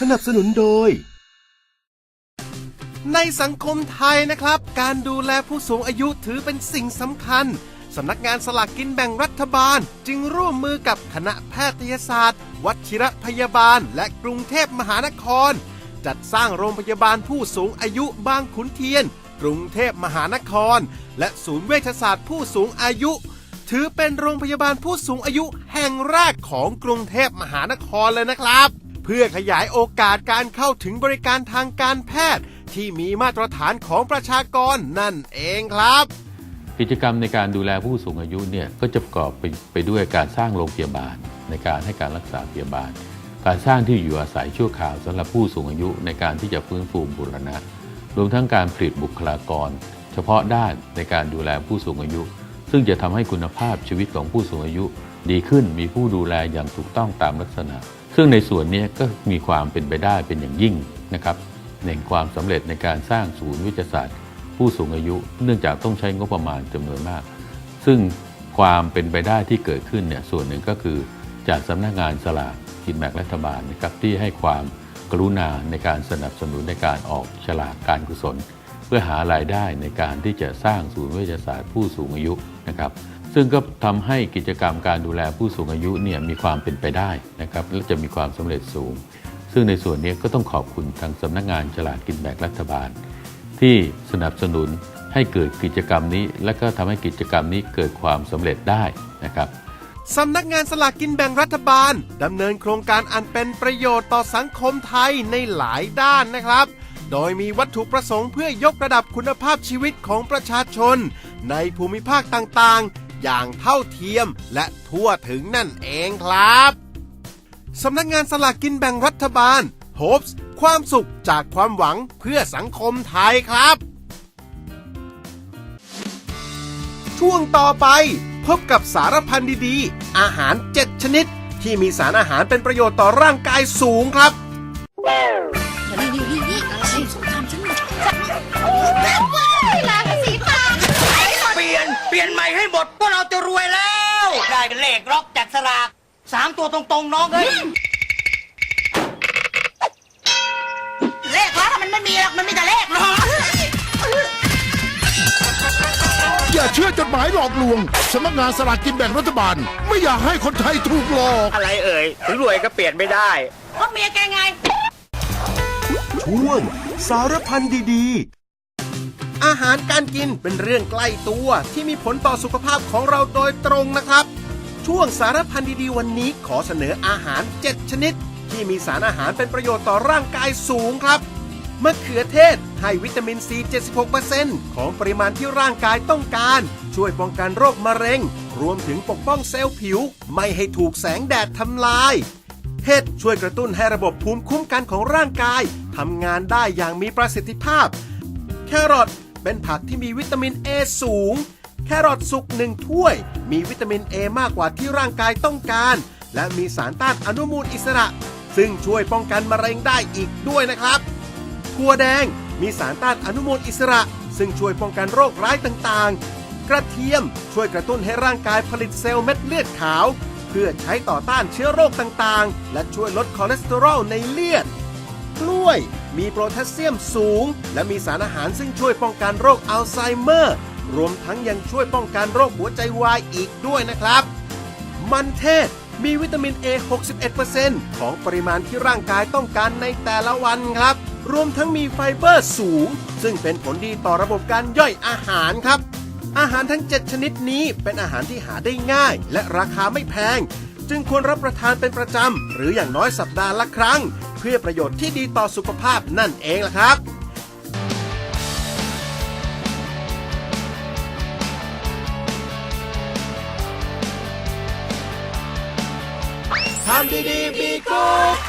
สนับสนุนโดย ในสังคมไทยนะครับ การดูแลผู้สูงอายุถือเป็นสิ่งสำคัญสำนักงานสลากกินแบ่งรัฐบาล จึงร่วมมือกับคณะแพทยศาสตร์วชิรพยาบาล และกรุงเทพมหานคร จัดสร้างโรงพยาบาลผู้สูงอายุบางขุนเทียน กรุงเทพมหานคร และศูนย์เวชศาสตร์ผู้สูงอายุ ถือเป็นโรงพยาบาลผู้สูงอายุแห่งแรกของกรุงเทพมหานครเลยนะครับ เพื่อขยายโอกาสการเข้าถึงบริการทางการแพทย์ ที่มีมาตรฐานของประชากรนั่นเองครับ กิจกรรมในการดูแลผู้สูงอายุเนี่ยก็จะประกอบไปไปด้วยการสร้างโรงพยาบาลในการให้การรักษาพยาบาล การสร้างที่อยู่อาศัยชั่วคราวสำหรับผู้สูงอายุในการที่จะฟื้นฟูบูรณะ รวมทั้งการผลิตบุคลากร เฉพาะด้านในการดูแลผู้สูงอายุ ซึ่งจะทำให้คุณภาพชีวิตของผู้สูงอายุ ดีขึ้นมีผู้ดูแลอย่างถูกต้องตามลักษณะ ซึ่งในส่วนนี้ก็มีความเป็นไปได้เป็นอย่างยิ่งนะครับในความสำเร็จในการสร้างศูนย์วิทยาศาสตร์ ผู้สูงอายุ เนื่องจากต้องใช้งบประมาณจำนวนมาก ซึ่งความเป็นไปได้ที่เกิดขึ้นเนี่ยส่วนหนึ่งก็คือจากสำนักงานสลากกินแบ่งรัฐบาลนะครับที่ให้ความกรุณาในการสนับสนุนในการออกฉลากการกุศล เพื่อหารายได้ในการที่จะสร้างศูนย์วิทยาศาสตร์ผู้สูงอายุนะครับซึ่งก็ทำให้กิจกรรมการดูแลผู้สูงอายุเนี่ยมีความเป็นไปได้นะครับและจะมีความสำเร็จสูง ซึ่งในส่วนนี้ก็ต้องขอบคุณทางสำนักงานฉลากกินแบ่งรัฐบาล ที่สนับสนุนให้เกิดกิจกรรมนี้ และก็ทำให้กิจกรรมนี้เกิดความสำเร็จได้นะครับสำนักงานสลากกินแบ่งรัฐบาลดำเนินโครงการอันเป็นประโยชน์ต่อสังคมไทยในหลายด้านนะครับ โดยมีวัตถุประสงค์เพื่อยกระดับคุณภาพชีวิตของประชาชน ในภูมิภาคต่างๆ อย่างเท่าเทียมและทั่วถึงนั่นเองครับสำนักงานสลากกินแบ่งรัฐบาล Hopes ความสุขจากความหวังเพื่อสังคมไทยครับ ช่วงต่อไปพบกับสารพันดีๆ อาหาร 7 ชนิด ที่มีสารอาหารเป็นประโยชน์ต่อร่างกายสูงครับ เปลี่ยนเปลี่ยนใหม่ให้หมดพวกเราจะรวยแล้ว ได้เป็นเลขล็อกจากสลากสามตัวตรงๆน้องเอ้ยเลขแล้วมันไม่มีหรอกมันมีแต่เลขเนาะอย่าเชื่อจดหมายหลอกลวงสำนักงานสลากกินแบ่งรัฐบาล ไม่อยากให้คนไทยถูกหลอก อะไรเอ่ยถึงรวยก็เปลี่ยนไม่ได้เพราะเมียแกไง ช่วงสารพันดีๆ อาหารการกินเป็นเรื่องใกล้ตัวที่มีผลต่อสุขภาพของเราโดยตรงนะครับ ช่วงสารพันดีๆวันนี้ขอเสนออาหาร 7 ชนิด ที่มีสารอาหารเป็นประโยชน์ต่อร่างกายสูงครับมะเขือเทศให้วิตามินซี 76%ของปริมาณที่ร่างกายต้องการ ช่วยป้องกันโรคมะเร็ง รวมถึงปกป้องเซลล์ผิว ไม่ให้ถูกแสงแดดทำลาย เห็ดช่วยกระตุ้นให้ระบบภูมิคุ้มกันของร่างกายทำงานได้อย่างมีประสิทธิภาพ แครอท เป็นผักที่มีวิตามิน A สูง แครอทสุกหนึ่งถ้วย มีวิตามิน A มากกว่าที่ร่างกายต้องการ และมีสารต้านอนุมูลอิสระ ซึ่งช่วยป้องกันมะเร็งได้อีกด้วยนะครับถั่วแดงมีสารต้านอนุมูลอิสระ ซึ่งช่วยป้องกันโรคร้ายต่างๆ กระเทียมช่วยกระตุ้นให้ร่างกายผลิตเซลล์เม็ดเลือดขาว เพื่อใช้ต่อต้านเชื้อโรคต่างๆ และช่วยลดคอเลสเตอรอลในเลือด กล้วย มีโพแทสเซียมสูง และมีสารอาหารซึ่งช่วยป้องกันโรคอัลไซเมอร์ รวมทั้งยังช่วยป้องกันโรคหัวใจวายอีกด้วยนะครับ มันเทศมีวิตามิน A 61%ของปริมาณที่ร่างกายต้องการในแต่ละวันครับ รวมทั้งมีไฟเบอร์สูง ซึ่งเป็นผลดีต่อระบบการย่อยอาหารครับ อาหารทั้ง 7 ชนิดนี้เป็นอาหารที่หาได้ง่าย และราคาไม่แพง จึงควรรับประทานเป็นประจำ หรืออย่างน้อยสัปดาห์ละครั้ง เพื่อประโยชน์ที่ดีต่อสุขภาพนั่นเองล่ะครับทำดีๆมีกุ๊ก